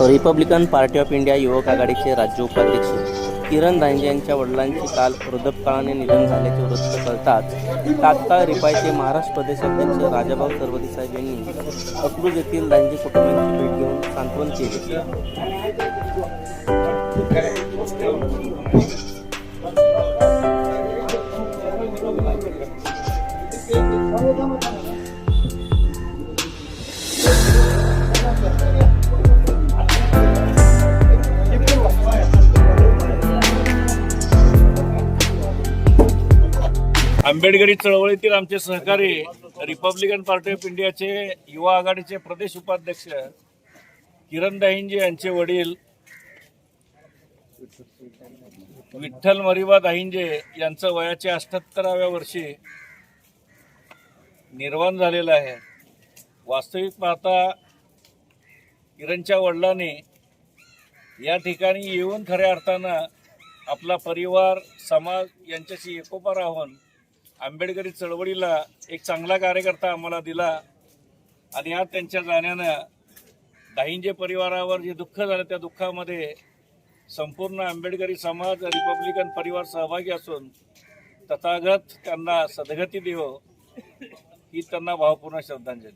Republican party of India युवक आघाडीचे राज्य उपाध्यक्ष किरण दांजे यांच्या वडिलांचे काल वृद्धपकाळाने निधन झाल्याचे वृत्त कळताच तात्काळ रिपायचे महाराष्ट्र प्रदेश अध्यक्ष राजाभाऊ सरवदी साहेब यांनी अकलूज येथील दांजे कुटुंबियांची भेट घेऊन सांत्वन केले. आंबेडकरी चळवळीतील आमचे सहकारी रिपब्लिकन पार्टी ऑफ इंडियाचे युवा आघाडीचे प्रदेश उपाध्यक्ष किरण दाहिंजे यांचे वडील विठ्ठल मरिबा दाहिंजे यांचं वयाच्या अठ्ठ्याहत्तराव्या वर्षी निर्वाण झालेलं आहे. वास्तविक पाहता किरणच्या वडिलांनी या ठिकाणी येऊन खऱ्या अर्थानं आपला परिवार समाज यांच्याशी एकोपा राहून आंबेडकरी चळवळीला एक चांगला कार्यकर्ता आम्हाला दिला. आणि आज त्यांच्या जाण्यानं दाहिंजे परिवारावर जे दुःख झालं त्या दुःखामध्ये संपूर्ण आंबेडकरी समाज रिपब्लिकन परिवार सहभागी असून तथागत त्यांना सदगती देव ही त्यांना भावपूर्ण श्रद्धांजली.